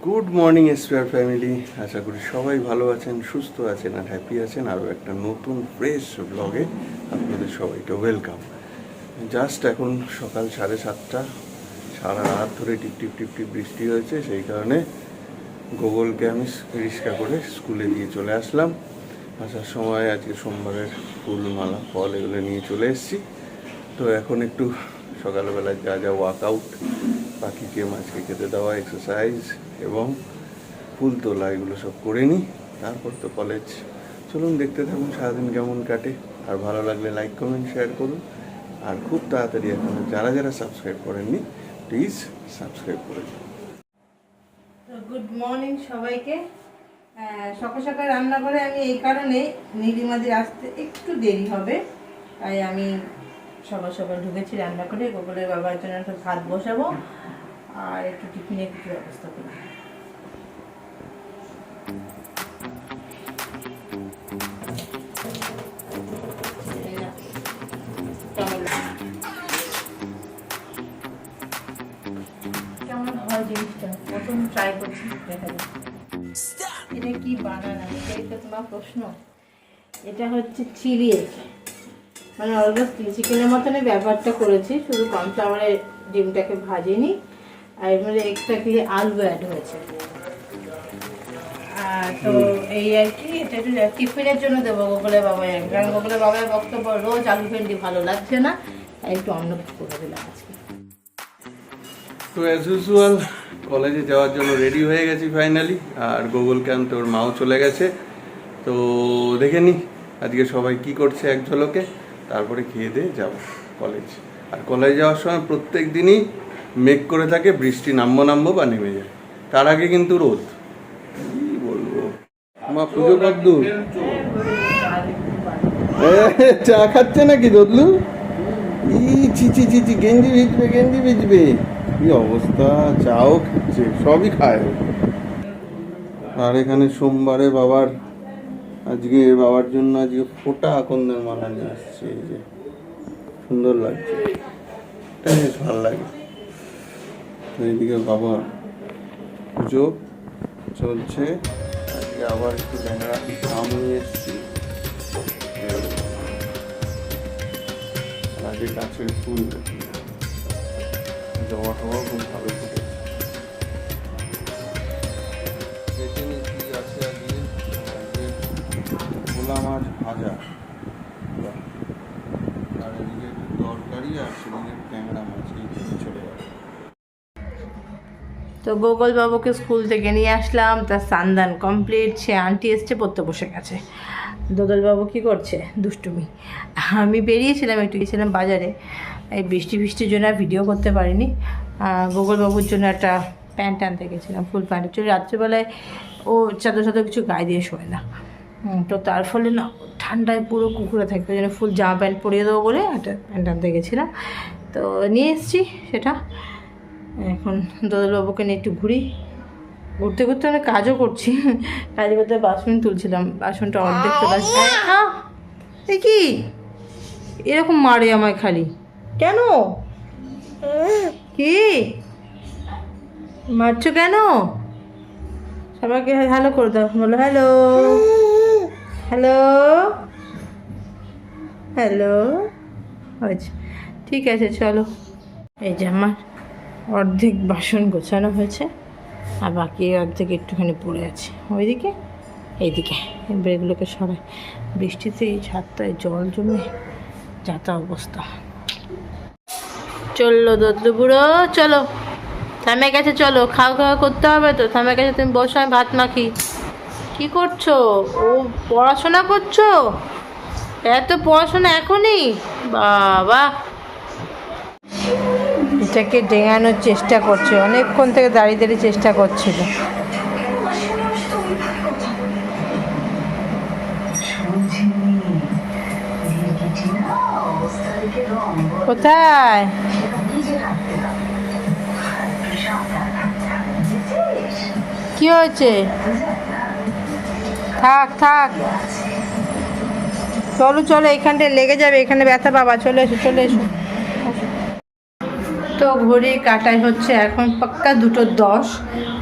Good morning SPR family আশা করি সবাই ভালো আছেন, সুস্থ আছেন আর হ্যাপি আছেন। আরও একটা নতুন ফ্রেশ ব্লগে আপনাদের সবাইকে ওয়েলকাম জাস্ট এখন সকাল সাড়ে সাতটা, সারা রাত ধরে টিপ টিপ টিপ টিপ বৃষ্টি হয়েছে, সেই কারণে গোগলকে আমি রিক্সা করে স্কুলে দিয়ে চলে আসলাম। আসার সময় আজকে সোমবারের ফুল মালা ফল এগুলো নিয়ে চলে এসেছি। তো এখন একটু সকালবেলায় যা যা ওয়ার্কআউট পাখিকে মাছকে খেতে দেওয়া এক্সারসাইজ এবং ফুল তোলা, এগুলো সব করে নিই। তারপর তো কলেজ চলুন দেখতে থাকুন, সারাদিন কেমন কাটে। আর ভালো লাগলে লাইক কমেন্ট শেয়ার করুন। আর খুব তাড়াতাড়ি এখন যারা যারা সাবস্ক্রাইব করেননি প্লিজ সাবস্ক্রাইব করে দিন। গুড মর্নিং সবাইকে। সকাল সকাল রান্না করে আমি এই কারণে নীলিমাদির আসতে একটু দেরি হবে। তাই আমি সকাল সকাল ঢুকেছি রান্না করে। গোকুলের বাবার জন্য একটা ভাত বসাবো। আর একটু টিফিনের কিছু ব্যবস্থা করি কেমন হয় জিনিসটা প্রথম ট্রাই করছি এটা কি তোমার প্রশ্ন। এটা হচ্ছে চিলি মানে চিকেনের ব্যাপারটা করেছি, শুধু ডিমটাকে ভাজিনি আর এর মধ্যে এক্সট্রা কি আলু অ্যাড হয়েছে। তো এই আর কি, এটা একটু টিফিনের জন্য দেবো গোকুলের বাবাই কারণ গোকুলের বাবার বক্তব্য, রোজ আলু ভেন্ডি ভালো লাগছে না। একটু অন্য করে দিলাম আজকে। তো অ্যাজ ইউজুয়াল কলেজে যাওয়ার জন্য রেডি হয়ে গেছি ফাইনালি আর গুগলকে আনতে ওর মাও চলে গেছে। তো দেখে নি আজকে সবাই কি করছে এক ঝলকে। তারপরে খেয়ে দিয়ে যাব কলেজ আর কলেজে যাওয়ার সময় প্রত্যেক দিনই মেঘ করে থাকে বৃষ্টি নামবো নামবো বা নেমে যায়। তার আগে কিন্তু রোদ। কি বলব? মা পুজো কদ্দূর এ, চা খাচ্ছে নাকি দদলু ই ছি ছি ছি ছি গেঞ্জি ভিজবে গেঞ্জি ভিজবে। কি অবস্থা? চাও খাচ্ছে সবই খায় আর এখানে সোমবারে বাবার আজকে বাবার জন্য আজকে ফোটা আকন্দের মালা নিয়ে আসছে এই যে। সুন্দর লাগছে। বেশ ভালো লাগে। তো এইদিকে বাবার পুজো চলছে। আজকে আবার একটু ল্যাংড়া আম নিয়ে এসছি। আজকে গাছের ফুল জবা টবা খুব ভালো ফুটেছে। দেখে কি আছে আজকে। ভোলা মাছ ভাজা বাহ। আর এদিকে একটু তরকারি আর সেদিকে ট্যাংরা মাছ এই দিয়ে চলে যাবে তো গোগল বাবুকে স্কুল থেকে নিয়ে আসলাম, তার সান্দান কমপ্লিট সে আন্টি এসছে, পড়তে বসে গেছে। দোদল বাবু কী করছে? দুষ্টুমি। আমি বেরিয়েছিলাম, একটু গেছিলাম বাজারে। এই বৃষ্টি বৃষ্টির জন্য আর ভিডিও করতে পারিনি। গোগল বাবুর জন্য একটা প্যান্ট আনতে গেছিলাম, ফুল প্যান্ট অ্যাকচুয়ালি রাত্রেবেলায় ও চাদর চাদর কিছু গায়ে দিয়ে শোয় না। তো তার ফলে না, ঠান্ডায় পুরো কুকুরে থাকবে ওই জন্য ফুল জামা প্যান্ট পরিয়ে দেবো বলে একটা প্যান্ট আনতে গেছিলাম। তো নিয়ে এসেছি সেটা। এখন দাদাবাবুকে নিয়ে একটু ঘুরি। ঘুরতে ঘুরতে আমি কাজও করছি। কাজ করতে বাসন তুলছিলাম বাসনটা অর্ধেক চলে আসছে! এ কি? এরকম মারে আমায় খালি। কেন? কি? মারছো কেন? সবাইকে হ্যালো করে দাও। বলো হ্যালো হ্যালো হ্যালো আচ্ছা ঠিক আছে চলো। এই যে আমার অর্ধেক বাসন গোছানো হয়েছে আর বাকি অর্ধেক একটুখানি পড়ে আছে। ওইদিকে, এইদিকে। এবার এগুলোকে সরাই। বৃষ্টিতে এই ছাদটায় জল জমে যাতা অবস্থা। চলল দদলু বুড়ো, চলো। থামে গেছে, চলো। খাওয়া খাওয়া করতে হবে তো। থামে গেছে, তুমি বসো, আমি ভাত মাখি। কি করছ? ও পড়াশোনা করছ? এত পড়াশোনা এখনই? বাবা। এটাকে ডেঙানোর চেষ্টা করছে, অনেকক্ষণ থেকে দাঁড়িয়ে দাঁড়িয়ে চেষ্টা করছিল। কোথায়? কি হয়েছে? থাক থাক। চলো চলো, এখানটায় লেগে যাবে, এখানে ব্যথা পাবা। চলে এসো চলে এসো। তো ঘড়ি কাটাই হচ্ছে এখন পাক্কা দুটো দশ।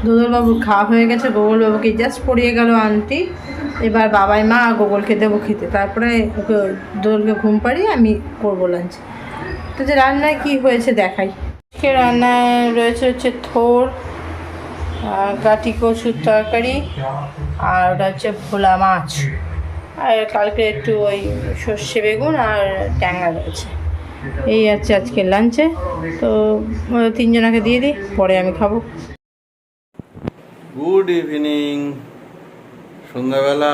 দুদলবাবুর খাওয়া হয়ে গেছে, গোগলবাবুকে জাস্ট পড়িয়ে গেল আন্টি। এবার বাবাই মা গোগলকে দেবো খেতে। তারপরে ওকে দোলকে ঘুম পাড়িয়ে আমি করব লাঞ্চ তো যে রান্নায় কি হয়েছে দেখাই। আজকে রান্নায় রয়েছে হচ্ছে থোর গাটি কচুর তরকারি, আর ওটা হচ্ছে ভোলা মাছ। আর কালকে একটু ওই সর্ষে বেগুন আর ট্যাঙ্গা রয়েছে। এই আছে আজকে লাঞ্চে তো তিনজনাকে দিয়ে দিই পরে আমি খাব। গুড ইভিনিং সন্ধ্যাবেলা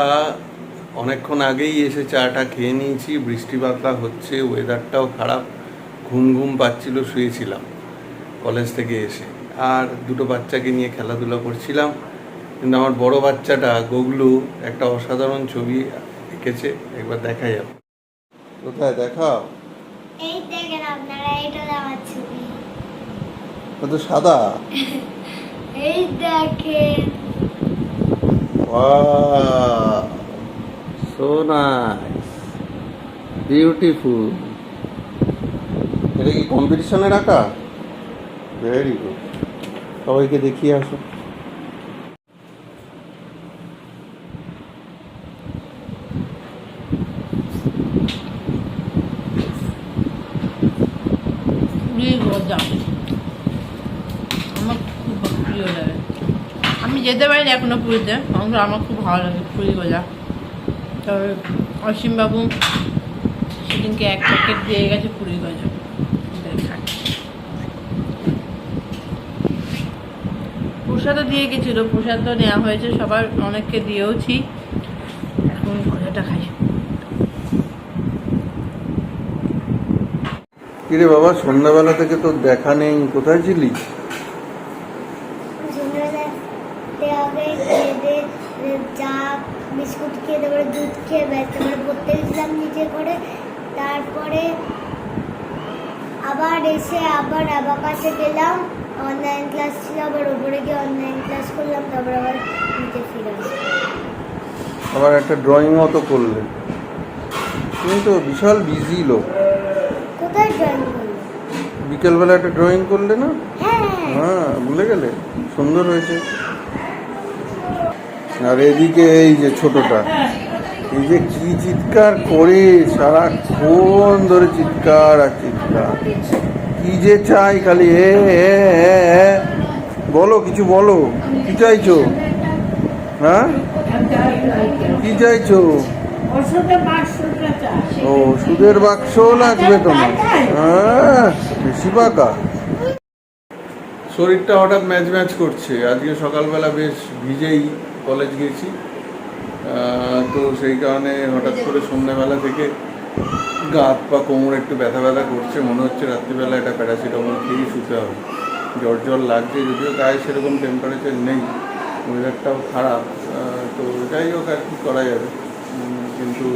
অনেকক্ষণ আগেই এসে চাটা খেয়ে নিয়েছি বৃষ্টি বাতলা হচ্ছে ওয়েদারটাও খারাপ ঘুম ঘুম পাচ্ছিল শুয়েছিলাম কলেজ থেকে এসে। আর দুটো বাচ্চাকে নিয়ে খেলাধুলা করছিলাম কিন্তু আমার বড় বাচ্চাটা গগলু একটা অসাধারণ ছবি এঁকেছে একবার দেখা যাবে কোথায় দেখাও? দেখেন আপনারা এটা আমার ছবি সাদা। এই দেখেন। সো নাইস বিউটিফুল এটা কি কম্পিটিশনে রাখা ভেরি গুড সবাইকে দেখিয়ে আসো গজা আমার খুব প্রিয় লাগে। আমি যেতে পারি পারিনি এখনও পুরীতে কিন্তু আমার খুব ভালো লাগে পুরী গজা তবে অসীমবাবু সেদিনকে এক প্যাকেট দিয়ে গেছে পুরী গজা প্রসাদও দিয়ে গেছিল প্রসাদ তো নেওয়া হয়েছে, সবার অনেককে দিয়েওছি। এখন গজাটা খাই। কিরে বাবা, সন্ধ্যাবেলা থেকে তোর দেখা নেই, কোথায় ছিলি? খেয়ে তারপরে দুধ খেয়ে ব্যাস তারপরে পড়তে গেছিলাম নিচে করে তারপরে আবার এসে আবার অ্যাবাকাসে গেলাম অনলাইন ক্লাস ছিল আবার ওপরে গিয়ে অনলাইন ক্লাস করলাম তারপর আবার নিচে ফিরে আবার একটা ড্রয়িংও তো করলে। তুমি তো বিশাল বিজি লোক। কোথায় ড্রয়িং বিকেলবেলা একটা ড্রয়িং করলে না? হ্যাঁ। হ্যাঁ ভুলে গেলে? সুন্দর হয়েছে। আর এদিকে এই যে ছোটটা এই যে কি চিৎকার করে সারাক্ষণ ধরে চিৎকার আর চিৎকার। কি যে চাই খালি এ। বলো কিছু বলো কি চাইছো? হ্যাঁ? কি চাইছো? ও সুদের বাক্স লাগবে তোমার। হ্যাঁ বেশি পাকা শরীরটা হঠাৎ ম্যাচ ম্যাচ করছে। আজকে সকালবেলা বেশ ভিজেই কলেজ গেছি। তো সেই কারণে হঠাৎ করে সন্ধ্যাবেলা থেকে গা হাত পা কোমর একটু ব্যথা ব্যথা করছে, মনে হচ্ছে রাত্রিবেলা এটা প্যারাসিটামল খেয়েই শুতে হবে। জ্বর জ্বর লাগছে যদিও গায়ে সেরকম টেম্পারেচার নেই ওয়েদারটাও খারাপ তো যাই হোক আর কি করা যাবে। কিন্তু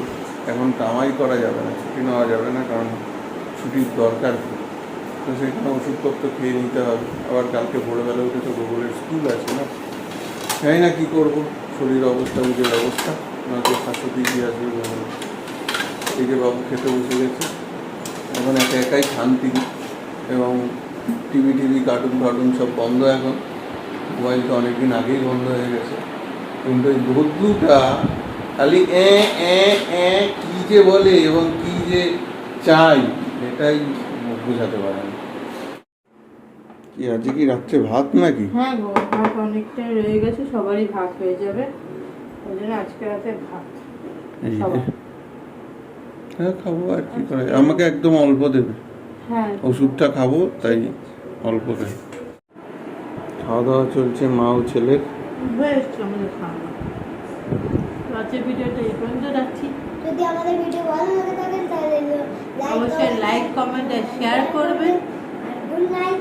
এখন কামাই করা যাবে না, ছুটি নেওয়া যাবে না, কারণ ছুটির দরকার। তো সেখানে ওষুধপত্র খেয়ে নিতে হবে। আবার কালকে ভোরবেলা উঠে তো গোবরের স্কুল আছে না জানি না কী করব, শরীর অবস্থা বুঝে অবস্থা নয়তো শাশুড়ি দিয়ে আসবে এই যে বাবু খেতে বসে গেছে। এখন একা একাই শান্তি। এবং টিভি টিভি কার্টুন ফার্টুন সব বন্ধ এখন। মোবাইল তো অনেকদিন আগেই বন্ধ হয়ে গেছে। কিন্তু এই বদলুটা খালি এ এ এ, কী যে বলে এবং কী যে চাই এটাই বোঝাতে পারে না কি আজকে কি রাত্রে ভাত নাকি? হ্যাঁ গো ভাত অনেকটাই রয়ে গেছে সবারই ভাত হয়ে যাবে। ওই জন্য আজকে রাতে ভাত। হ্যাঁ খাব আর কি করে আমাকে একদম অল্প দেবে। হ্যাঁ। ওষুধটা খাব তাই অল্প দেবে খাওয়া দাওয়া চলছে মা ও ছেলের। হয়ে আমাদের খাওয়া আজকের ভিডিওটা এই পর্যন্ত রাখছি। যদি আমাদের ভিডিও ভালো লাগে তাহলে অবশ্যই লাইক কমেন্ট আর শেয়ার করবেন গুড নাইট